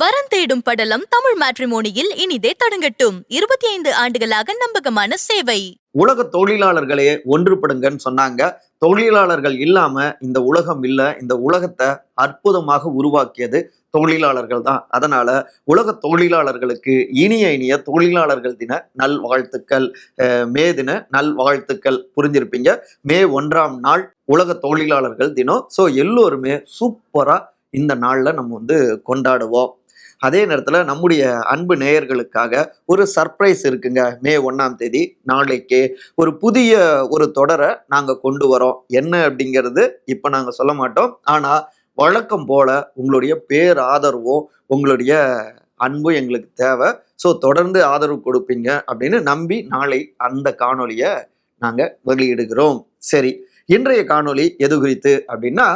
வரன் தேடும் படலம் தமிழ் மேட்ரிமோனியில் இனிதே தொடங்கட்டும். இருபத்தி ஐந்து ஆண்டுகளாக நம்பகமான சேவை. உலக தொழிலாளர்களே ஒன்றுபடுங்கன்னு சொன்னாங்க. தொழிலாளர்கள் இல்லாம இந்த உலகம் இல்ல. இந்த உலகத்தை அற்புதமாக உருவாக்கியது தொழிலாளர்கள் தான். அதனால உலக தொழிலாளர்களுக்கு இனிய இனிய தொழிலாளர்கள் தின நல் வாழ்த்துக்கள் மே தின நல் வாழ்த்துக்கள் புரிஞ்சிருப்பீங்க. மே ஒன்றாம் நாள் உலக தொழிலாளர்கள் தினம். ஸோ எல்லோருமே சூப்பரா இந்த நாளில் நம்ம வந்து கொண்டாடுவோம். அதே நேரத்தில் நம்முடைய அன்பு நேயர்களுக்காக ஒரு சர்ப்ரைஸ் இருக்குங்க. மே ஒன்றாம் தேதி நாளைக்கு ஒரு புதிய ஒரு தொடரை நாங்கள் கொண்டு வரோம். என்ன அப்படிங்கிறது இப்போ நாங்கள் சொல்ல மாட்டோம். ஆனால் வழக்கம் போல உங்களுடைய பேர் ஆதரவும் உங்களுடைய அன்பும் எங்களுக்கு தேவை. ஸோ தொடர்ந்து ஆதரவு கொடுப்பீங்க அப்படின்னு நம்பி நாளை அந்த காணொளியை நாங்கள் வெளியிடுகிறோம். சரி இன்றைய காணொளி எது குறித்து அப்படின்னா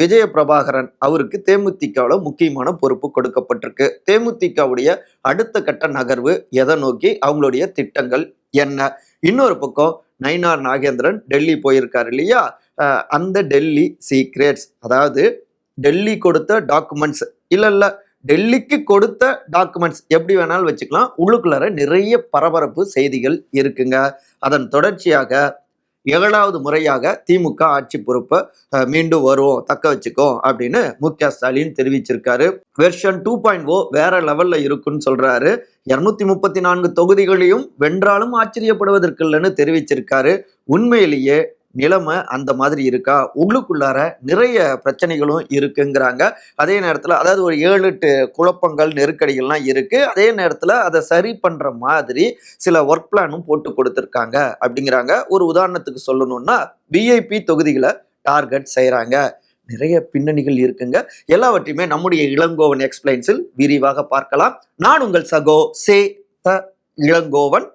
விஜய பிரபாகரன் அவருக்கு தேமுதிகவில் முக்கியமான பொறுப்பு கொடுக்கப்பட்டிருக்கு. தேமுதிகவுடைய அடுத்த கட்ட நகர்வு எதை நோக்கி அவங்களுடைய திட்டங்கள் என்ன? இன்னொரு பக்கம் நயினார் நாகேந்திரன் டெல்லி போயிருக்காரு இல்லையா? அந்த டெல்லி சீக்ரெட்ஸ் அதாவது டெல்லி கொடுத்த டாக்குமெண்ட்ஸ் இல்லை இல்லை டெல்லிக்கு கொடுத்த டாக்குமெண்ட்ஸ் எப்படி வேணாலும் வச்சுக்கலாம். உள்ளுக்குள்ளார நிறைய பரபரப்பு செய்திகள் இருக்குங்க. அதன் தொடர்ச்சியாக ஏழாவது முறையாக திமுக ஆட்சி பொறுப்பை மீண்டும் வரும் தக்க வச்சுக்கோ அப்படின்னு மு. க. ஸ்டாலின் தெரிவிச்சிருக்காரு. வெர்ஷன் டூ பாயிண்ட் ஓ வேற லெவல்ல இருக்குன்னு சொல்றாரு. இருநூத்தி முப்பத்தி நான்கு தொகுதிகளையும் வென்றாலும் ஆச்சரியப்படுவதற்கு இல்லைன்னு தெரிவிச்சிருக்காரு. உண்மையிலேயே நிலைமை அந்த மாதிரி இருக்கா? உள்ளுக்குள்ளார நிறைய பிரச்சனைகளும் இருக்குங்கிறாங்க. அதே நேரத்தில் அதாவது ஒரு ஏழு எட்டு குழப்பங்கள் நெருக்கடிகள்லாம் இருக்குது அதே நேரத்தில் அதை சரி பண்ணுற மாதிரி சில ஒர்க் பிளானும் போட்டு கொடுத்துருக்காங்க அப்படிங்கிறாங்க. ஒரு உதாரணத்துக்கு சொல்லணும்னா விஐபி தொகுதிகளை டார்கெட் செய்கிறாங்க நிறைய பின்னணிகள் இருக்குங்க. எல்லாவற்றையுமே நம்முடைய இளங்கோவன் எக்ஸ்பிளைன்ஸில் விரிவாக பார்க்கலாம். நான் உங்கள் சகோ சே த இளங்கோவன்.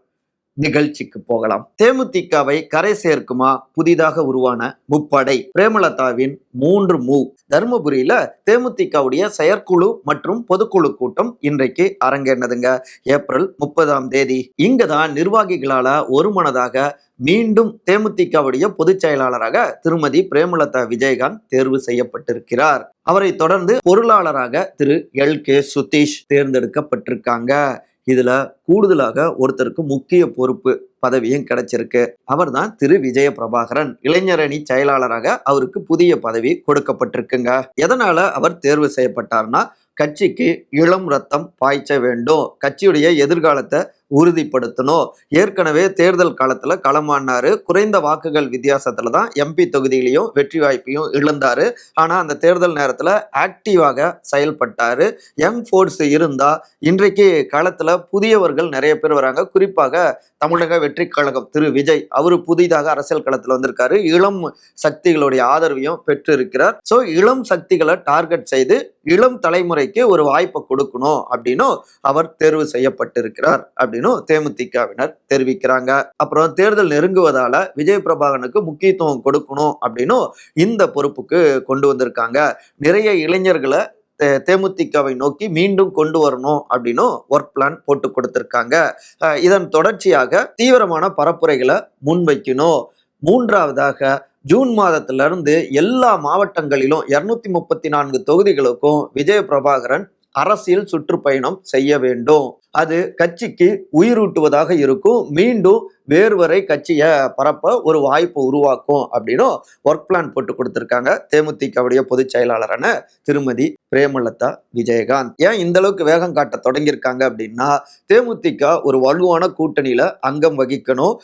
நிகழ்ச்சிக்கு போகலாம். தேமுதிகவை கரை சேர்க்குமா? புதிதாக உருவான முப்படை. பிரேமலதாவின் மூன்று மூ. தருமபுரியில தேமுதிகவுடைய செயற்குழு மற்றும் பொதுக்குழு கூட்டம் இன்றைக்கு அரங்கேறினதுங்க. ஏப்ரல் முப்பதாம் தேதி. இங்கதான் நிர்வாகிகளால ஒருமனதாக மீண்டும் தேமுதிகவுடைய பொதுச் செயலாளராக திருமதி பிரேமலதா விஜயகாந்த் தேர்வு செய்யப்பட்டிருக்கிறார். அவரை தொடர்ந்து பொருளாளராக திரு எல் கே சுதீஷ் தேர்ந்தெடுக்கப்பட்டிருக்காங்க. இதுல கூடுதலாக ஒருத்தருக்கு முக்கிய பொறுப்பு பதவியும் கிடைச்சிருக்கு. அவர் தான் திரு. விஜய பிரபாகரன் இளைஞரணி செயலாளராக அவருக்கு புதிய பதவி கொடுக்கப்பட்டிருக்குங்க. எதனால அவர் தேர்வு செய்யப்பட்டார்னா கட்சிக்கு இளம் ரத்தம் பாய்ச்ச வேண்டும். கட்சியுடைய எதிர்காலத்தை உறுதிப்படுத்தணும். ஏற்கனவே தேர்தல் காலத்துல களமானாரு குறைந்த வாக்குகள் வித்தியாசத்துல தான் எம்பி தொகுதியிலையும் வெற்றி வாய்ப்பையும் இழந்தாரு. ஆனா அந்த தேர்தல் நேரத்துல ஆக்டிவாக செயல்பட்டாரு. யங் ஃபோர்ஸ் இருந்தா இன்றைக்கு களத்துல புதியவர்கள் நிறைய பேர் வராங்க. குறிப்பாக தமிழக வெற்றி கழகம் திரு விஜய் அவரு புதிதாக அரசியல் களத்துல வந்திருக்காரு. இளம் சக்திகளுடைய ஆதரவையும் பெற்று இருக்கிறார் ஸோ இளம் சக்திகளை டார்கெட் செய்து இளம் தலைமுறைக்கு ஒரு வாய்ப்பை கொடுக்கணும் அப்படின்னும் அவர் தேர்வு செய்யப்பட்டிருக்கிறார் அப்படின்னு அப்படின்னு தேமுதிகவினர் தெரிவிக்கிறாங்க. அப்புறம் தேர்தல் நெருங்குவதால விஜய் பிரபாகரனுக்கு முக்கியத்துவம் கொடுக்கணும் அப்படின்னும் இந்த பொறுப்புக்கு கொண்டு வந்திருக்காங்க. நிறைய இளைஞர்களை தே- தேமுதிகவை நோக்கி மீண்டும் கொண்டு வரணும் அப்படின்னும் ஒர்க் பிளான் போட்டு கொடுத்துருக்காங்க. இதன் தொடர்ச்சியாக தீவிரமான பரப்புரைகளை முன்வைக்கணும். மூன்றாவதாக ஜூன் மாதத்துல இருந்து எல்லா மாவட்டங்களிலும் இருநூத்தி முப்பத்தி நான்கு தொகுதிகளுக்கும் விஜய பிரபாகரன் அரசியல் சுற்றுப்பயணம் செய்ய வேண்டும். அது கட்சிக்கு உயிரூட்டுவதாக இருக்கும். மீண்டும் வேறுவரை கட்சியை பரப்ப ஒரு வாய்ப்பு உருவாக்கும் அப்படின்னும் ஒர்க் பிளான் போட்டு கொடுத்துருக்காங்க. தேமுதிகவுடைய பொதுச் செயலாளரான திருமதி பிரேமலதா விஜயகாந்த். ஏன் இந்த அளவுக்கு வேகம் காட்ட தொடங்கியிருக்காங்க அப்படின்னா தேமுதிக ஒரு வலுவான கூட்டணியில அங்கம் வகிக்கணும்.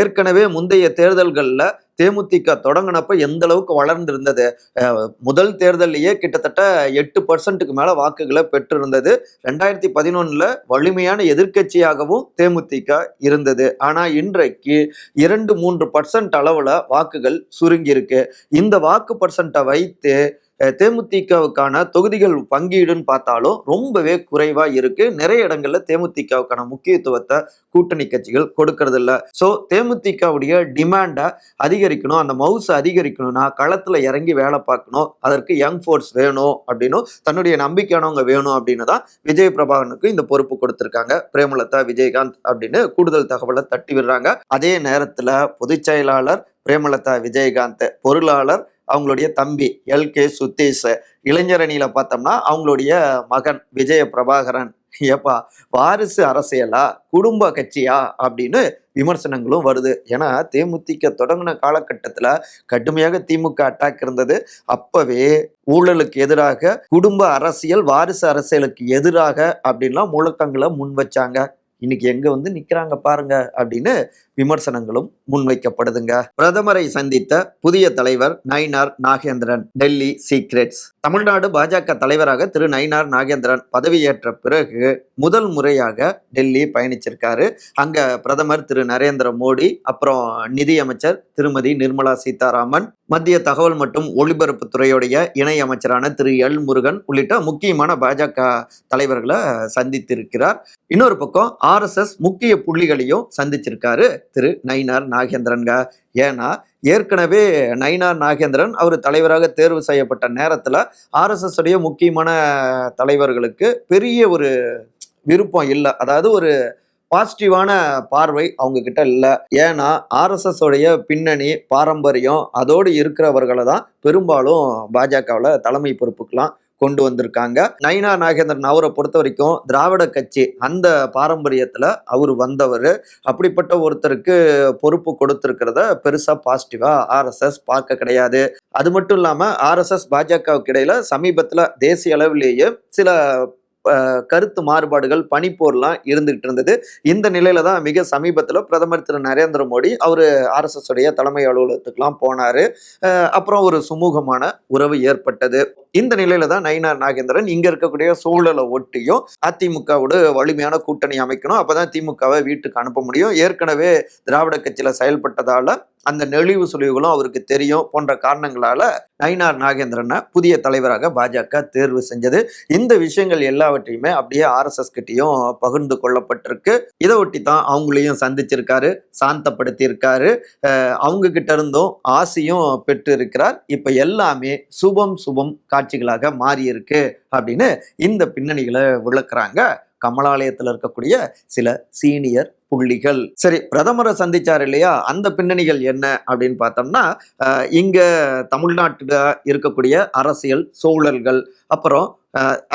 ஏற்கனவே முந்தைய தேர்தல்களில் தேமுதிக தொடங்கினப்ப எந்த அளவுக்கு வளர்ந்திருந்தது முதல் தேர்தல்லையே கிட்டத்தட்ட எட்டு பர்சன்ட்டுக்கு மேல வாக்குகளை பெற்றிருந்தது. ரெண்டாயிரத்தி பதினொன்னுல வலிமையான எதிர்க்கட்சியாகவும் தேமுதிக இருந்தது. ஆனா இன்றைக்கு இரண்டு மூன்று பர்சன்ட் அளவுல வாக்குகள் சுருங்கியிருக்கு. இந்த வாக்கு பர்சன்ட்டை வைத்து தேமுதிகவுக்கான தொகுதிகள் பங்கீடுன்னு பார்த்தாலும் ரொம்பவே குறைவா இருக்கு. நிறைய இடங்கள்ல தேமுதிகவுக்கான முக்கியத்துவத்தை கூட்டணி கட்சிகள் கொடுக்கறது இல்லை ஸோ தேமுதிகவுடைய டிமாண்டை அதிகரிக்கணும் அந்த மவுஸ் அதிகரிக்கணும்னா களத்துல இறங்கி வேலை பார்க்கணும். அதற்கு யங் ஃபோர்ஸ் வேணும் அப்படின்னும் தன்னுடைய நம்பிக்கையானவங்க வேணும் அப்படின்னு தான் விஜய் பிரபாகனுக்கு இந்த பொறுப்பு கொடுத்திருக்காங்க. பிரேமலதா விஜயகாந்த் அப்படின்னு கூடுதல் தகவலை தட்டி விடுறாங்க. அதே நேரத்துல பொதுச் செயலாளர் பிரேமலதா விஜயகாந்த் பொருளாளர் அவங்களுடைய தம்பி எல் கே சுத்தீஷ் இளைஞரணியில பார்த்தோம்னா அவங்களுடைய மகன் விஜய பிரபாகரன் ஏப்பா வாரிசு அரசியலா குடும்ப கட்சியா அப்படின்னு விமர்சனங்களும் வருது. ஏன்னா தேமுதிக தொடங்கின காலகட்டத்துல கடுமையாக திமுக அட்டாக் இருந்தது. அப்பவே ஊழலுக்கு எதிராக குடும்ப அரசியல் வாரிசு அரசியலுக்கு எதிராக அப்படின்லாம் முழக்கங்களை முன் வச்சாங்க. இன்னைக்கு எங்க வந்து நிக்கிறாங்க பாருங்க அப்படின்னு விமர்சனங்களும் முன்வைக்கப்படுதுங்க. பிரதமரை சந்தித்த புதிய தலைவர் நயினார் நாகேந்திரன் டெல்லி சீக்ரெட்ஸ். தமிழ்நாடு பாஜக தலைவராக திரு நயினார் நாகேந்திரன் பதவியேற்ற பிறகு முதல் முறையாக டெல்லி பயணிச்சிருக்காரு. அங்க பிரதமர் திரு நரேந்திர மோடி அப்புறம் நிதியமைச்சர் திருமதி நிர்மலா சீதாராமன் மத்திய தகவல் மற்றும் ஒளிபரப்புத்துறையுடைய இணை அமைச்சரான திரு எல் முருகன் உள்ளிட்ட முக்கியமான பாஜக தலைவர்களை சந்தித்திருக்கிறார். இன்னொரு பக்கம் ஆர்எஸ்எஸ் முக்கிய புள்ளிகளையும் சந்திச்சிருக்காரு. திரு நயினார் நாகேந்திரன்க. ஏன்னா ஏற்கனவே நயினார் நாகேந்திரன் அவர் தலைவராக தேர்வு செய்யப்பட்ட நேரத்தில் ஆர்எஸ்எஸ் உடைய முக்கியமான தலைவர்களுக்கு பெரிய ஒரு விருப்பம் இல்லை. அதாவது ஒரு பாசிட்டிவான பார்வை அவங்க கிட்ட இல்லை. ஏன்னா ஆர்எஸ்எஸ் உடைய பின்னணி பாரம்பரியம் அதோடு இருக்கிறவர்களை தான் பெரும்பாலும் பாஜகவில் தலைமை பொறுப்புக்கெலாம் கொண்டு வந்திருக்காங்க. நயினா நாகேந்திரன் அவரை பொறுத்த வரைக்கும் திராவிட கட்சி அந்த பாரம்பரியத்தில் அவர் வந்தவர். அப்படிப்பட்ட ஒருத்தருக்கு பொறுப்பு கொடுத்துருக்கிறத பெருசாக பாசிட்டிவாக ஆர்எஸ்எஸ் பார்க்க கிடையாது. அது மட்டும் இல்லாமல் ஆர்எஸ்எஸ் பாஜகவுக்கு இடையில் சமீபத்தில் தேசிய அளவிலேயே சில கருத்து மாறுபாடுகள் பனிப்போர்லாம் இருந்துகிட்டு இருந்தது. இந்த நிலையில தான் மிக சமீபத்தில் பிரதமர் திரு நரேந்திர மோடி அவர் ஆர்எஸ்எஸ் உடைய தலைமை அலுவலகத்துக்குலாம் போனாரு. அப்புறம் ஒரு சுமூகமான உறவு ஏற்பட்டது. இந்த நிலையில தான் நயினார் நாகேந்திரன் இங்க இருக்கக்கூடிய சூழலை ஒட்டியும் அதிமுகவோட வலிமையான கூட்டணி அமைக்கணும். அப்பதான் திமுகவை வீட்டுக்கு அனுப்ப முடியும். ஏற்கனவே திராவிட கட்சியில செயல்பட்டதால அந்த நெளிவு சுழிவுகளும் அவருக்கு தெரியும் போன்ற காரணங்களால நயினார் நாகேந்திரனை புதிய தலைவராக பாஜக தேர்வு செஞ்சது. இந்த விஷயங்கள் எல்லாவற்றையுமே அப்படியே ஆர்எஸ்எஸ் கிட்டையும் பகிர்ந்து கொள்ளப்பட்டிருக்கு. இதை ஒட்டி தான் அவங்களையும் சந்திச்சிருக்காரு சாந்தப்படுத்தியிருக்காரு. அவங்க கிட்ட இருந்தும் ஆசையும் பெற்று இருக்கிறார் இப்ப எல்லாமே சுபம் சுபம் காட்சிகளாக மாறி இருக்கு அப்படின்னு இந்த பின்னணிகளை விளக்குறாங்க. கமலாலயத்தில் இருக்கக்கூடிய சில சீனியர் புள்ளிகள். சரி பிரதமரை சந்திச்சார் இல்லையா? அந்த பின்னணிகள் என்ன அப்படின்னு பார்த்தோம்னா இங்க தமிழ்நாட்டில் இருக்கக்கூடிய அரசியல் சூழல்கள் அப்புறம்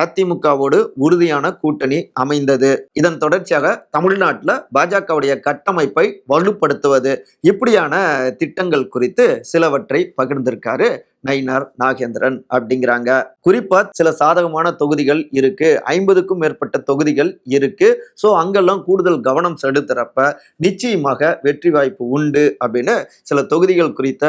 அதிமுகவோடு உறுதியான கூட்டணி அமைந்தது. இதன் தொடர்ச்சியாக தமிழ்நாட்டில் பாஜகவுடைய கட்டமைப்பை வலுப்படுத்துவது இப்படியான திட்டங்கள் குறித்து சிலவற்றை பகிர்ந்திருக்காரு நயினார் நாகேந்திரன் அப்படிங்கிறாங்க. குறிப்பா சில சாதகமான தொகுதிகள் இருக்கு ஐம்பதுக்கும் மேற்பட்ட தொகுதிகள் இருக்கு. ஸோ அங்கெல்லாம் கூடுதல் கவனம் செலுத்துறப்ப நிச்சயமாக வெற்றி வாய்ப்பு உண்டு அப்படின்னு சில தொகுதிகள் குறித்த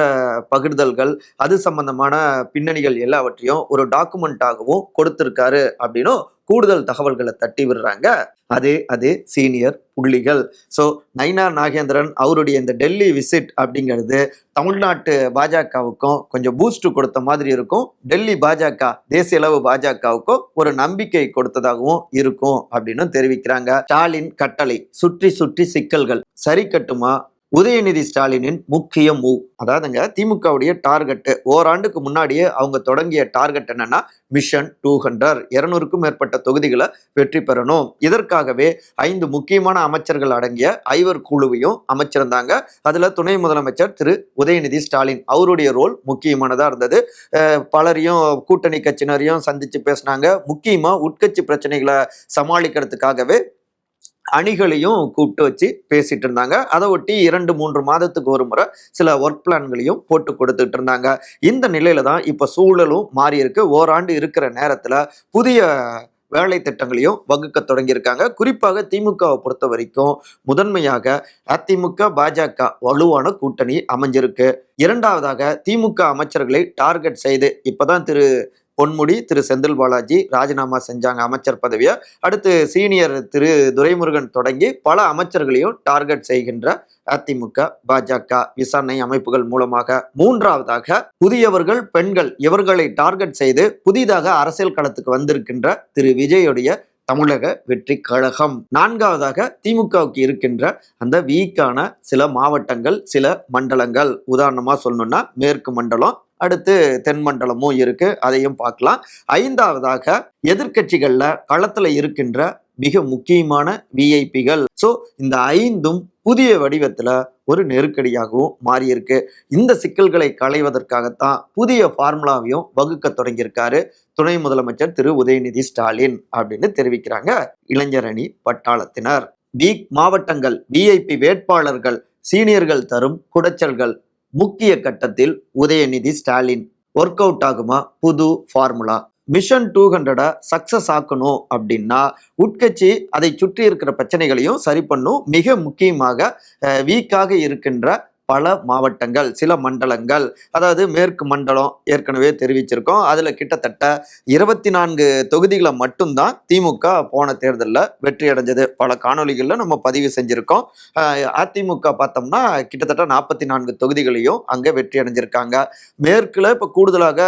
பகிர்தல்கள் அது சம்பந்தமான பின்னணிகள் எல்லாவற்றையும் ஒரு டாக்குமெண்ட்டாகவும் கொடுத்திருக்காரு அப்படின்னும் கூடுதல் தகவல்களை தட்டி விடுறாங்க. அதே அதே சீனியர் புள்ளிகள். ஸோ நைனா நாகேந்திரன் அவருடைய இந்த டெல்லி விசிட் அப்படிங்கிறது தமிழ்நாட்டு பாஜகவுக்கும் கொஞ்சம் பூஸ்ட் கொடுத்த மாதிரி இருக்கும். டெல்லி பாஜக தேசிய அளவு பாஜகவுக்கும் ஒரு நம்பிக்கை கொடுத்ததாகவும் இருக்கும் அப்படின்னு தெரிவிக்கிறாங்க. ஸ்டாலின் கட்டளை சுற்றி சுற்றி சிக்கல்கள். சரி கட்டுமா? உதயநிதி ஸ்டாலினின் முக்கிய மூவ் அதாவதுங்க திமுகவுடைய டார்கெட்டு. ஓராண்டுக்கு முன்னாடியே அவங்க தொடங்கிய டார்கெட் என்னன்னா மிஷன் டூ ஹண்ட்ரட். இருநூறுக்கும் மேற்பட்ட தொகுதிகளை வெற்றி பெறணும். இதற்காகவே ஐந்து முக்கியமான அமைச்சர்கள் அடங்கிய ஐவர் குழுவையும் அமைச்சிருந்தாங்க. அதில் துணை முதலமைச்சர் திரு. உதயநிதி ஸ்டாலின். அவருடைய ரோல் முக்கியமானதாக இருந்தது. பலரையும் கூட்டணி கட்சியினரையும் சந்தித்து பேசினாங்க. முக்கியமாக உட்கட்சி பிரச்சனைகளை சமாளிக்கிறதுக்காகவே அணிகளையும் கூப்பிட்டு வச்சு பேசிட்டு இருந்தாங்க. அதை ஒட்டி இரண்டு மூன்று மாதத்துக்கு ஒரு முறை சில ஒர்க் பிளான்களையும் போட்டு கொடுத்துட்டு இருந்தாங்க. இந்த நிலையில தான் இப்போ சூழலும் மாறி இருக்கு. ஓராண்டு இருக்கிற நேரத்தில் புதிய வேலை திட்டங்களையும் வகுக்க தொடங்கியிருக்காங்க. குறிப்பாக திமுகவை பொறுத்த வரைக்கும் முதன்மையாக அதிமுக பாஜக வலுவான கூட்டணி அமைஞ்சிருக்கு. இரண்டாவதாக திமுக அமைச்சர்களை டார்கெட் செய்து இப்போதான் திரு பொன்முடி திரு செந்தில் பாலாஜி ராஜினாமா செஞ்சாங்க அமைச்சர் பதவியை. அடுத்து சீனியர் திரு துரைமுருகன் தொடங்கி பல அமைச்சர்களையும் டார்கெட் செய்கின்ற அதிமுக பாஜக விசாரணை அமைப்புகள் மூலமாக. மூன்றாவதாக புதியவர்கள் பெண்கள் இவர்களை டார்கெட் செய்து புதிதாக அரசியல் களத்துக்கு வந்திருக்கின்ற திரு விஜயுடைய தமிழக வெற்றி கழகம். நான்காவதாக திமுகவுக்கு இருக்கின்ற அந்த வீக்கான சில மாவட்டங்கள் சில மண்டலங்கள். உதாரணமா சொல்லணும்னா மேற்கு மண்டலம் அடுத்து தென் மண்டலமும் இருக்கு அதையும் பார்க்கலாம். ஐந்தாவதாக எதிர்க்கட்சிகள்ல களத்துல இருக்கின்ற மிக முக்கியமான விஐபிகள் ஸோ இந்த ஐந்தும் புதிய வடிவத்தில் ஒரு நெருக்கடியாகவும் மாறியிருக்கு. இந்த சிக்கல்களை களைவதற்காகத்தான் புதிய ஃபார்முலாவையும் வகுக்க தொடங்கியிருக்காரு துணை முதலமைச்சர் திரு. உதயநிதி ஸ்டாலின் அப்படின்னு தெரிவிக்கிறாங்க இளைஞரணி பட்டாளத்தினர். வீக் மாவட்டங்கள் விஐபி வேட்பாளர்கள் சீனியர்கள் தரும் குடைச்சல்கள் முக்கிய கட்டத்தில் உதயநிதி ஸ்டாலின். ஒர்க் அவுட் ஆகுமா? புது ஃபார்முலா மிஷன் டூ ஹண்ட்ரடை சக்சஸ் ஆக்கணும் அப்படின்னா உட்கட்சி அதை சுற்றி இருக்கிற பிரச்சனைகளையும் சரி பண்ணும் மிக முக்கியமாக வீக்காக இருக்கின்ற பல மாவட்டங்கள் சில மண்டலங்கள் அதாவது மேற்கு மண்டலம் ஏற்கனவே தெரிவிச்சிருக்கோம். அதில் கிட்டத்தட்ட இருபத்தி நான்கு தொகுதிகளை மட்டும்தான் திமுக போன தேர்தலில் வெற்றி அடைஞ்சது. பல காணொளிகளில் நம்ம பதிவு செஞ்சுருக்கோம். அதிமுக பார்த்தோம்னா கிட்டத்தட்ட நாற்பத்தி நான்கு தொகுதிகளையும் அங்கே வெற்றி அடைஞ்சிருக்காங்க. மேற்கில் இப்போ கூடுதலாக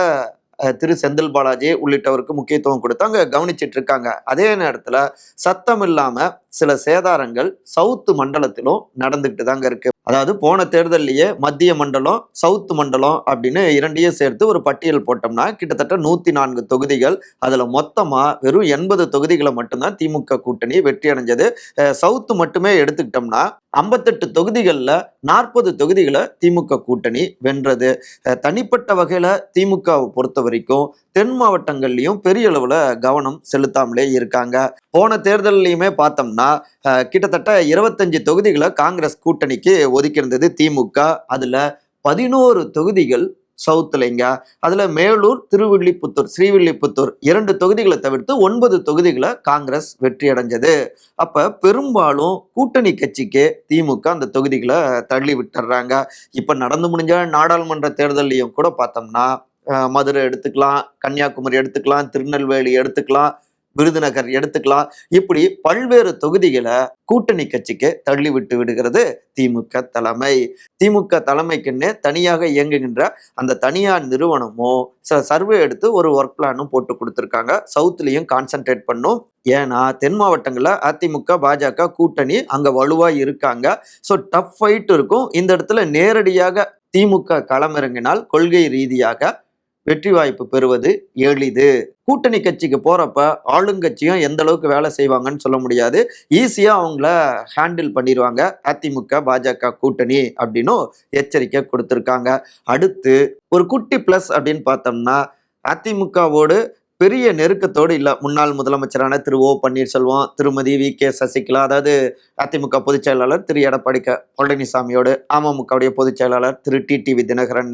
திரு செந்தில் பாலாஜி உள்ளிட்டவருக்கு முக்கியத்துவம் கொடுத்து அங்கே கவனிச்சிட்டு இருக்காங்க. அதே நேரத்தில் சத்தம் இல்லாமல் சில சேதாரங்கள் சவுத்து மண்டலத்திலும் நடந்துக்கிட்டு தாங்க இருக்கு. அதாவது போன தேர்தல்லையே மத்திய மண்டலம் சவுத்து மண்டலம் அப்படின்னு இரண்டையும் சேர்த்து ஒரு பட்டியல் போட்டோம்னா கிட்டத்தட்ட நூத்தி நான்கு தொகுதிகள். அதுல மொத்தமா வெறும் எண்பது தொகுதிகளை மட்டும்தான் திமுக கூட்டணி வெற்றி அடைஞ்சது. சவுத்து மட்டுமே எடுத்துக்கிட்டோம்னா ஐம்பத்தெட்டு தொகுதிகளில் நாற்பது தொகுதிகளை திமுக கூட்டணி வென்றது. தனிப்பட்ட வகையில் திமுகவை பொறுத்த வரைக்கும் தென் மாவட்டங்கள்லையும் பெரிய அளவில் கவனம் செலுத்தாமலே இருக்காங்க. போன தேர்தல்லையுமே பார்த்தோம்னா பார்த்தோம்னா கிட்டத்தட்ட இருபத்தஞ்சு தொகுதிகளை காங்கிரஸ் கூட்டணிக்கு ஒதுக்கியிருந்தது திமுக. அதில் பதினோரு தொகுதிகள் சவுத்துலைங்க அதுல மேலூர் திருவில்லிபுத்தூர் ஸ்ரீவில்லிபுத்தூர் இரண்டு தொகுதிகளை தவிர்த்து ஒன்பது தொகுதிகளை காங்கிரஸ் வெற்றி அடைஞ்சது. அப்ப பெரும்பாலும் கூட்டணி கட்சிக்கு திமுக அந்த தொகுதிகளை தள்ளி விட்டுறாங்க. இப்ப நடந்து முடிஞ்ச நாடாளுமன்ற தேர்தலையும் கூட பார்த்தோம்னா மதுரை எடுத்துக்கலாம் கன்னியாகுமரி எடுத்துக்கலாம் திருநெல்வேலி எடுத்துக்கலாம் விருதுநகர் எடுத்துக்கலாம். இப்படி பல்வேறு தொகுதிகளை கூட்டணி கட்சிக்கு தள்ளி விட்டு விடுகிறது திமுக தலைமை. திமுக தலைமைக்குன்னு தனியாக இயங்குகின்ற அந்த தனியார் நிறுவனமும் சில சர்வே எடுத்து ஒரு ஒர்க் பிளானும் போட்டு கொடுத்துருக்காங்க. சவுத்துலேயும் கான்சென்ட்ரேட் பண்ணும். ஏன்னா தென் மாவட்டங்களில் அதிமுக பாஜக கூட்டணி அங்கே வலுவாக இருக்காங்க. ஸோ டஃப் ஃபைட் இருக்கும். இந்த இடத்துல நேரடியாக திமுக களமிறங்கினால் கொள்கை ரீதியாக வெற்றி வாய்ப்பு பெறுவது எளிது. கூட்டணி கட்சிக்கு போறப்ப ஆளுங்கட்சியும் எந்த அளவுக்கு வேலை செய்வாங்கன்னு சொல்ல முடியாது. ஈஸியா அவங்கள ஹேண்டில் பண்ணிடுவாங்க அதிமுக பாஜக கூட்டணி அப்படின்னும் எச்சரிக்கை கொடுத்துருக்காங்க. அடுத்து ஒரு குட்டி பிளஸ் அப்படின்னு பார்த்தோம்னா அதிமுகவோடு பெரிய நெருக்கத்தோடு இல்லை. முன்னாள் முதலமைச்சரான திரு ஓ பன்னீர்செல்வம் திருமதி வி கே சசிகலா அதாவது அதிமுக பொதுச் செயலாளர் திரு எடப்பாடி க பழனிசாமியோடு அமமுகவுடைய பொதுச் செயலாளர் திரு டி டிவி தினகரன்.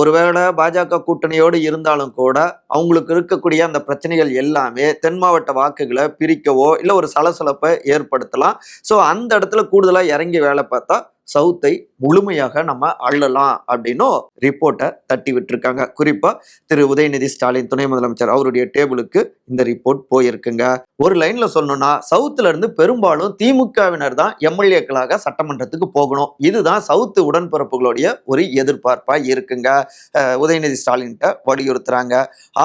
ஒருவேளை பாஜக கூட்டணியோடு இருந்தாலும் கூட அவங்களுக்கு இருக்கக்கூடிய அந்த பிரச்சனைகள் எல்லாமே தென் மாவட்ட வாக்குகளை பிரிக்கவோ இல்லை ஒரு சலசலப்பை ஏற்படுத்தலாம். ஸோ அந்த இடத்துல கூடுதலாக இறங்கி வேலை பார்த்தா சவுத்தை முழுமையாக நம்ம அள்ளலாம் அப்படின்னும் ரிப்போர்ட்டை தட்டி விட்டுருக்காங்க. குறிப்பாக திரு உதயநிதி ஸ்டாலின் துணை முதலமைச்சர் அவருடைய டேபிளுக்கு இந்த ரிப்போர்ட் போயிருக்குங்க. ஒரு லைனில் சொல்லணும்னா சவுத்துல இருந்து பெரும்பாலும் திமுகவினர் தான் எம்எல்ஏக்களாக சட்டமன்றத்துக்கு போகணும். இதுதான் சவுத்து உடன்பிறப்புகளுடைய ஒரு எதிர்பார்ப்பாக இருக்குங்க. உதயநிதி ஸ்டாலின்கிட்ட வலியுறுத்துறாங்க.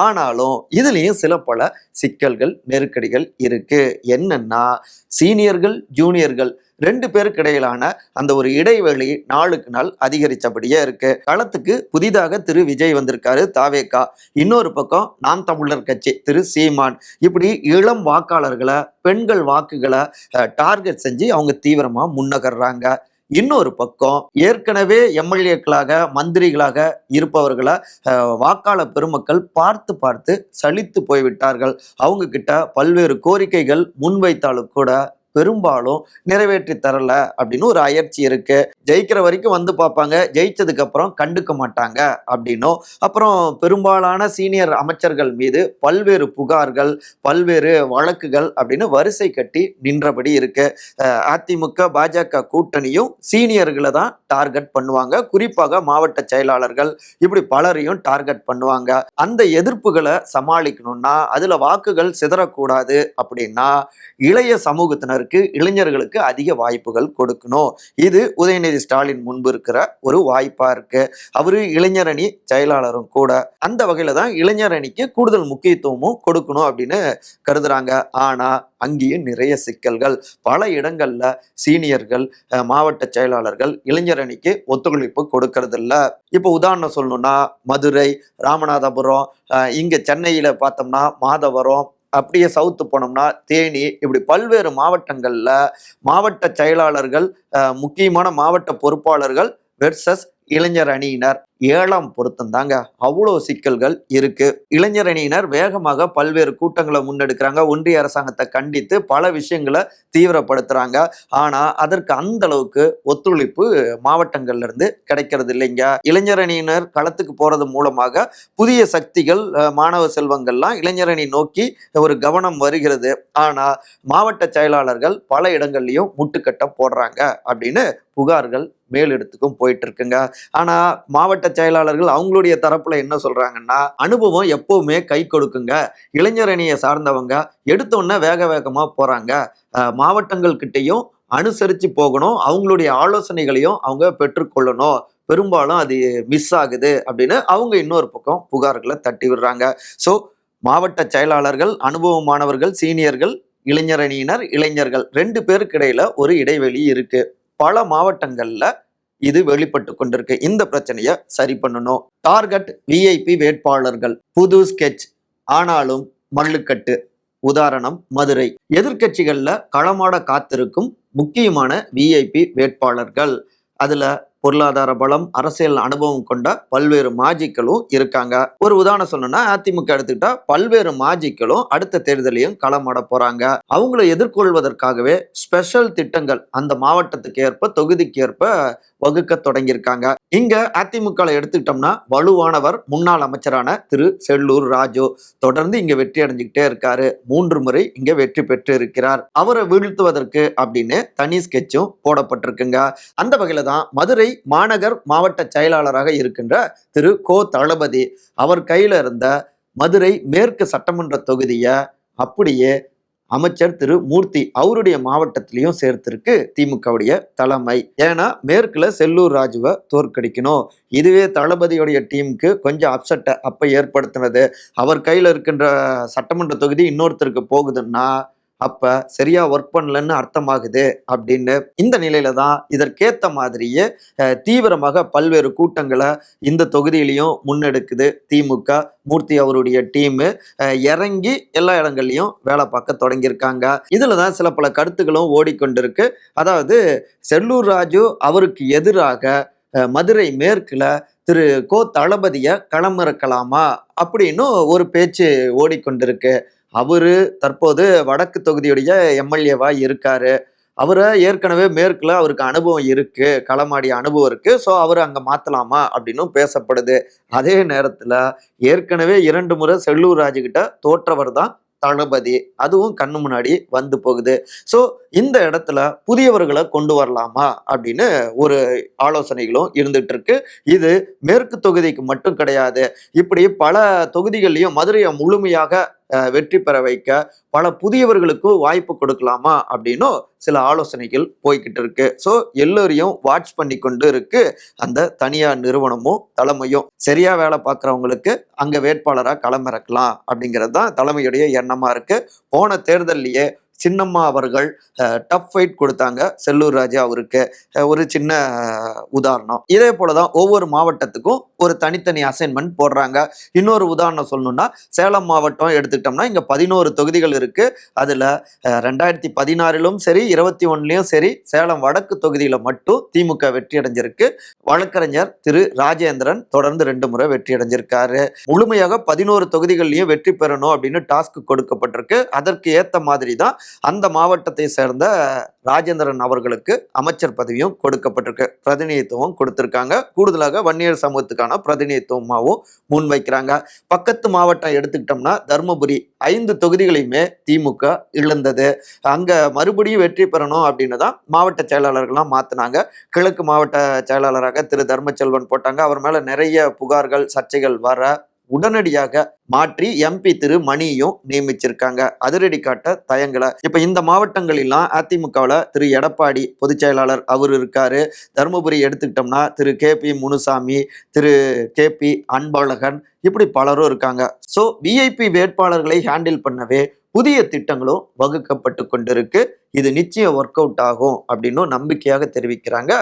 ஆனாலும் இதுலேயும் சில பல சிக்கல்கள் நெருக்கடிகள் இருக்குது என்னன்னா சீனியர்கள் ஜூனியர்கள் ரெண்டு பேருக்கு இடையிலான அந்த ஒரு இடைவெளி நாளுக்கு நாள் அதிகரிச்சபடியே இருக்கு. களத்துக்கு புதிதாக திரு விஜய் வந்திருக்காரு தாவேகா இன்னொரு பக்கம் நாம் தமிழர் கட்சி திரு சீமான். இப்படி இளம் வாக்காளர்களை பெண்கள் வாக்குகளை டார்கெட் செஞ்சு அவங்க தீவிரமா முன்னகர்றாங்க. இன்னொரு பக்கம் ஏற்கனவே எம்எல்ஏக்களாக மந்திரிகளாக இருப்பவர்களை வாக்காள பெருமக்கள் பார்த்து பார்த்து சலித்து போய்விட்டார்கள். அவங்க கிட்ட பல்வேறு கோரிக்கைகள் முன்வைத்தாலும் கூட பெரும்பாலும் நிறைவேற்றி தரல அப்படின்னு ஒரு அயற்சி இருக்கு. ஜெயிக்கிற வரைக்கும் வந்து பார்ப்பாங்க. ஜெயிச்சதுக்கு அப்புறம் கண்டுக்க மாட்டாங்க அப்படின்னும். அப்புறம் பெரும்பாலான சீனியர் அமைச்சர்கள் மீது பல்வேறு புகார்கள் பல்வேறு வழக்குகள் அப்படின்னு வரிசை கட்டி நின்றபடி இருக்கு. அதிமுக பாஜக கூட்டணியும் சீனியர்களை தான் டார்கெட் பண்ணுவாங்க. குறிப்பாக மாவட்ட செயலாளர்கள் இப்படி பலரையும் டார்கெட் பண்ணுவாங்க. அந்த எதிர்ப்புகளை சமாளிக்கணும்னா அதுல வாக்குகள் சிதறக்கூடாது அப்படின்னா இளைய சமூகத்தினர் செய்வதற்கு இளைஞர்களுக்கு அதிக வாய்ப்புகள் கொடுக்கணும். இது உதயநிதி ஸ்டாலின் முன்பு இருக்கிற ஒரு வாய்ப்பா இருக்கு. அவரு இளைஞரணி செயலாளரும் கூட. அந்த வகையில தான் இளைஞரணிக்கு கூடுதல் முக்கியத்துவமும் கொடுக்கணும் அப்படின்னு கருதுறாங்க. ஆனா அங்கேயும் நிறைய சிக்கல்கள். பல இடங்கள்ல சீனியர்கள் மாவட்ட செயலாளர்கள் இளைஞரணிக்கு ஒத்துழைப்பு கொடுக்கறது இல்ல இப்போ உதாரணம் சொல்லணும்னா மதுரை ராமநாதபுரம் இங்க சென்னையில பார்த்தோம்னா மாதவரம் அப்படியே சவுத்து போனோம்னா தேனி இப்படி பல்வேறு மாவட்டங்களில் மாவட்ட செயலாளர்கள் முக்கியமான மாவட்ட பொறுப்பாளர்கள் வெர்சஸ் இளைஞர் அணியினர் ஏழாம் பொருத்தம் தாங்க அவ்வளோ சிக்கல்கள் இருக்கு. இளைஞர் அணியினர் வேகமாக பல்வேறு கூட்டங்களை முன்னெடுக்கிறாங்க. ஒன்றிய அரசாங்கத்தை கண்டித்து பல விஷயங்களை தீவிரப்படுத்துறாங்க. ஆனா அதற்கு அந்த அளவுக்கு ஒத்துழைப்பு மாவட்டங்கள்ல இருந்து கிடைக்கிறது இல்லைங்க இளைஞர் அணியினர் களத்துக்கு போறது மூலமாக புதிய சக்திகள் மாணவ செல்வங்கள்லாம் இளைஞரணி நோக்கி ஒரு கவனம் வருகிறது. ஆனா மாவட்ட செயலாளர்கள் பல இடங்கள்லையும் முட்டுக்கட்டம் போடுறாங்க அப்படின்னு புகார்கள் மேலிடத்துக்கும் போயிட்டு இருக்குங்க. ஆனா மாவட்ட செயலாளர்கள் அவங்களுடைய தரப்புல என்ன சொல்றாங்கன்னா அனுபவம் எப்பவுமே கை கொடுக்குங்க. இளைஞர் அணியை சார்ந்தவங்க எடுத்தோன்னே வேக வேகமா போறாங்க. மாவட்டங்கள் கிட்டயும் அனுசரிச்சு போகணும். அவங்களுடைய ஆலோசனைகளையும் அவங்க பெற்றுக்கொள்ளணும். பெரும்பாலும் அது மிஸ் ஆகுது அப்படின்னு அவங்க இன்னொரு பக்கம் புகார்களை தட்டி விடுறாங்க. ஸோ மாவட்ட செயலாளர்கள் அனுபவமானவர்கள் சீனியர்கள் இளைஞரணியினர் இளைஞர்கள் ரெண்டு பேருக்கு இடையில ஒரு இடைவெளி இருக்கு. பல மாவட்டங்கள்ல இது வெளிப்பட்டு கொண்டிருக்கு. இந்த பிரச்சனையை சரி பண்ணணும். டார்கெட் விஐபி வேட்பாளர்கள். புது ஸ்கெட்ச் ஆனாலும் மல்லுக்கட்டு. உதாரணம் மதுரை. எதிர்க்கட்சிகள்ல களமாட காத்திருக்கும் முக்கியமான விஐபி வேட்பாளர்கள். அதுல பொருளாதார பலம் அரசியல் அனுபவம் கொண்ட பல்வேறு மாஜிக்களும் இருக்காங்க. ஒரு உதாரணம் சொல்லணும்னா அதிமுக எடுத்துக்கிட்டா பல்வேறு மாஜிக்களும் அடுத்த தேர்தலையும் களமாட போறாங்க. அவங்களை எதிர்கொள்வதற்காகவே ஸ்பெஷல் திட்டங்கள் அந்த மாவட்டத்துக்கு ஏற்ப தொகுதிக்கு ஏற்ப வகுக்க தொடங்கியிருக்காங்க. இங்க அதிமுக எடுத்துக்கிட்டோம்னா வலுவானவர் முன்னாள் அமைச்சரான திரு செல்லூர் ராஜு. தொடர்ந்து இங்க வெற்றி அடைஞ்சுக்கிட்டே இருக்காரு. மூன்று முறை இங்க வெற்றி பெற்று இருக்கிறார் அவரை வீழ்த்துவதற்கு அப்படின்னு தனி ஸ்கெட்சும் போடப்பட்டிருக்குங்க. அந்த வகையில தான் மதுரை மாநகர் மாவட்ட செயலாளராக இருக்கின்ற திரு கோ தளபதி. அவர் கையில இருந்த மதுரை மேற்கு சட்டமன்ற தொகுதியை அப்படியே அமைச்சர் திரு மூர்த்தி அவருடைய மாவட்டத்திலையும் சேர்த்திருக்கு திமுகவுடைய தலைமை. ஏன்னா மேற்குல செல்லூர் ராஜுவை தோற்கடிக்கணும். இதுவே தளபதியுடைய டீமுக்கு கொஞ்சம் அப்செட்டை அப்போ ஏற்படுத்தினது. அவர் கையில் இருக்கின்ற சட்டமன்ற தொகுதி இன்னொருத்தருக்கு போகுதுன்னா அப்ப சரியா ஒர்க் பண்ணலன்னு அர்த்தமாகுது அப்படின்னு இந்த நிலையில தான் இதற்கேத்த மாதிரியே தீவிரமாக பல்வேறு கூட்டங்களை இந்த தொகுதியிலையும் முன்னெடுக்குது திமுக மூர்த்தி அவருடைய டீமு இறங்கி எல்லா இடங்கள்லையும் வேலை பார்க்க தொடங்கியிருக்காங்க. இதில் தான் சில பல கருத்துக்களும் ஓடிக்கொண்டிருக்கு. அதாவது செல்லூர் ராஜு அவருக்கு எதிராக மதுரை மேற்குல திரு கோ தளபதியை களமிறக்கலாமா அப்படின்னு ஒரு பேச்சு ஓடிக்கொண்டிருக்கு. அவரு தற்போது வடக்கு தொகுதியுடைய எம்எல்ஏவா இருக்காரு. அவரை ஏற்கனவே மேற்குல அவருக்கு அனுபவம் இருக்கு களமாடிய அனுபவம் இருக்கு. ஸோ அவர் அங்க மாத்தலாமா அப்படின்னும் பேசப்படுது. அதே நேரத்துல ஏற்கனவே இரண்டு முறை செல்லூர் ராஜுகிட்ட தோற்றவர் தான் தளபதி. அதுவும் கண்ணு முன்னாடி வந்து போகுது. ஸோ இந்த இடத்துல புதியவர்களை கொண்டு வரலாமா அப்படின்னு ஒரு ஆலோசனைகளும் இருந்துட்டு இருக்கு. இது மேற்கு தொகுதிக்கு மட்டும் கிடையாது. இப்படி பல தொகுதிகள்லையும் மதுரையை முழுமையாக வெற்றி பெற வைக்க பல புதியவர்களுக்கு வாய்ப்பு கொடுக்கலாமா அப்படின்னும் சில ஆலோசனைகள் போய்கிட்டு இருக்கு. ஸோ எல்லோரையும் வாட்ச் பண்ணி கொண்டு இருக்கு அந்த தனியார் நிறுவனமும் தலைமையும். சரியா வேலை பார்க்குறவங்களுக்கு அங்கே வேட்பாளராக களமிறக்கலாம் அப்படிங்கிறது தான் தலைமையுடைய எண்ணமாக இருக்கு. போன தேர்தல்லையே சின்னம்மா அவர்கள் டஃப் ஃபைட் கொடுத்தாங்க. செல்லூர் ராஜா அவருக்கு ஒரு சின்ன உதாரணம். இதே போலதான் ஒவ்வொரு மாவட்டத்துக்கும் ஒரு தனித்தனி அசைன்மெண்ட் போடுறாங்க. இன்னொரு உதாரணம் சொல்லணும்னா சேலம் மாவட்டம் எடுத்துக்கிட்டோம்னா இங்கே பதினோரு தொகுதிகள் இருக்கு. அதில் ரெண்டாயிரத்தி பதினாறிலும் சரி இருபத்தி ஒன்றுலையும் சரி சேலம் வடக்கு தொகுதியில் மட்டும் திமுக வெற்றி அடைஞ்சிருக்கு. வழக்கறிஞர் திரு ராஜேந்திரன் தொடர்ந்து ரெண்டு முறை வெற்றி அடைஞ்சிருக்காரு. முழுமையாக பதினோரு தொகுதிகள்லையும் வெற்றி பெறணும் அப்படின்னு டாஸ்க் கொடுக்கப்பட்டிருக்கு. அதற்கு ஏற்ற மாதிரி தான் அந்த மாவட்டத்தை சேர்ந்த ராஜேந்திரன் அவர்களுக்கு அமைச்சர் பதவியும் கொடுக்கப்பட்டிருக்கு. பிரதிநிதித்துவம் கொடுத்திருக்காங்க. கூடுதலாக வன்னியர் சமூகத்துக்கான பிரதிநிதித்துவமாகவும் முன்வைக்கிறாங்க. பக்கத்து மாவட்டம் எடுத்துக்கிட்டோம்னா தருமபுரி. ஐந்து தொகுதிகளையுமே திமுக இழந்தது. அங்கே மறுபடியும் வெற்றி பெறணும் அப்படின்னு தான் மாவட்ட செயலாளர்கள்லாம் மாற்றினாங்க கிழக்கு மாவட்ட செயலாளராக திரு தர்மச்செல்வன் போட்டாங்க. அவர் மேலே நிறைய புகார்கள் சர்ச்சைகள் வர உடனடியாக மாற்றி எம்பி திரு மணியும் நியமிச்சிருக்காங்க. அதிரடி காட்ட தயங்கல. இப்ப இந்த மாவட்டங்களெல்லாம் அதிமுகவில் திரு எடப்பாடி பொதுச் செயலாளர் அவர் இருக்காரு. தருமபுரி எடுத்துக்கிட்டோம்னா Thiru K P Munusamy Thiru K P Anbazhagan இப்படி பலரும் இருக்காங்க. ஸோ விஐபி வேட்பாளர்களை ஹேண்டில் பண்ணவே புதிய திட்டங்களும் வகுக்கப்பட்டு கொண்டிருக்கு. இது நிச்சயம் ஒர்க் அவுட் ஆகும் அப்படின்னு நம்பிக்கையாக தெரிவிக்கிறாங்க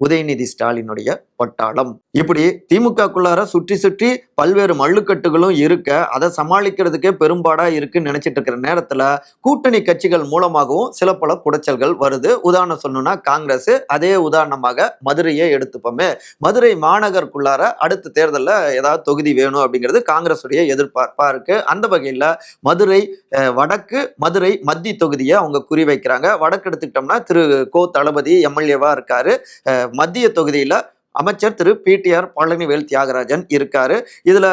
உதயநிதி ஸ்டாலினுடைய பட்டாளம். இப்படி திமுகக்குள்ளார சுற்றி சுற்றி பல்வேறு மல்லுக்கட்டுகளும் இருக்க அதை சமாளிக்கிறதுக்கே பெரும்பாடா இருக்குன்னு நினைச்சிட்டு இருக்கிற நேரத்துல கூட்டணி கட்சிகள் மூலமாகவும் சில பல குடைச்சல்கள் வருது. உதாரணம் சொன்னோம்னா காங்கிரஸ் அதே உதாரணமாக மதுரையை எடுத்துப்போமே. மதுரை மாநகருக்குள்ளார அடுத்த தேர்தலில் ஏதாவது தொகுதி வேணும் அப்படிங்கிறது காங்கிரஸுடைய எதிர்பார்ப்பா இருக்கு. அந்த வகையில் மதுரை வடக்கு மதுரை மத்திய தொகுதியை அவங்க குறிவைக்கிறாங்க வடக்கு எடுத்துக்கிட்டோம்னா திரு கோ தளபதி எம்எல்ஏவா இருக்காரு. மத்திய தொகுதியில் அமைச்சர் திரு பிடிஆர் பழனிவேல் தியாகராஜன் இருக்காரு. இதுல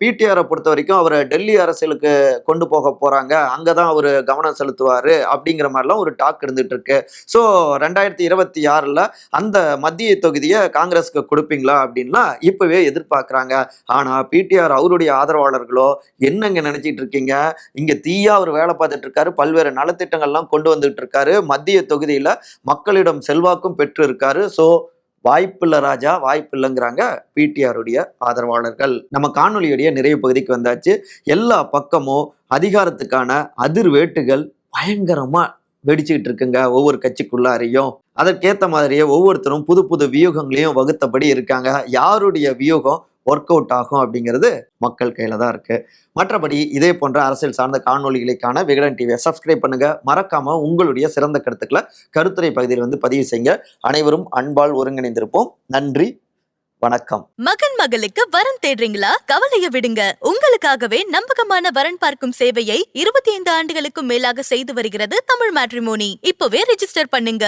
பிடிஆரை பொறுத்த வரைக்கும் அவர் டெல்லி அரசியலுக்கு கொண்டு போக போறாங்க. அங்கதான் அவர் கவனம் செலுத்துவாரு அப்படிங்கிற மாதிரிலாம் ஒரு டாக் இருந்துட்டு இருக்கு ஸோ ரெண்டாயிரத்தி இருபத்தி ஆறுல அந்த மத்திய தொகுதியை காங்கிரஸ்க்கு கொடுப்பீங்களா அப்படின்லாம் இப்பவே எதிர்பார்க்குறாங்க. ஆனா பிடிஆர் அவருடைய ஆதரவாளர்களோ என்னங்க நினைச்சிட்டு இருக்கீங்க? இங்க தீயா அவர் வேலை பார்த்துட்டு இருக்காரு. பல்வேறு நலத்திட்டங்கள்லாம் கொண்டு வந்துட்டு இருக்காரு. மத்திய தொகுதியில மக்களிடம் செல்வாக்கும் பெற்று இருக்காரு. ஸோ வாய்ப்பில்லை ராஜா வாய்ப்பில்லைங்கிறாங்க பிடிஆருடைய ஆதரவாளர்கள். நம்ம காணொலியுடைய நிறைவு பகுதிக்கு வந்தாச்சு. எல்லா பக்கமும் அதிகாரத்துக்கான அதிர்வேட்டுகள் பயங்கரமா வெடிச்சுக்கிட்டு இருக்குங்க ஒவ்வொரு கட்சிக்குள்ளாரையும். அதற்கேற்ற மாதிரியே ஒவ்வொருத்தரும் புது புது வியூகங்களையும் வகுத்தபடி இருக்காங்க. யாருடைய வியூகம் ஒர்க் அவுட் ஆகும் அப்படிங்கிறது மக்கள் கையில் தான் இருக்குது மற்றபடி இதே போன்ற அரசியல் சார்ந்த காணொளிகளுக்கான விகடன் டிவியை சப்ஸ்கிரைப் பண்ணுங்கள் மறக்காமல் உங்களுடைய சிறந்த கருத்துக்களை கருத்துரை பகுதியில் வந்து பதிவு செய்யுங்க. அனைவரும் அன்பால் ஒருங்கிணைந்திருப்போம். நன்றி வணக்கம். மகன் மகளுக்கு வரன் தேடுறீங்களா? கவலைய விடுங்க. உங்களுக்காகவே நம்பகமான வரன் பார்க்கும் சேவையை இருபத்தி ஐந்து ஆண்டுகளுக்கும் மேலாக செய்து வருகிறது தமிழ் மேட்ரிமோனி. இப்பவே ரிஜிஸ்டர் பண்ணுங்க.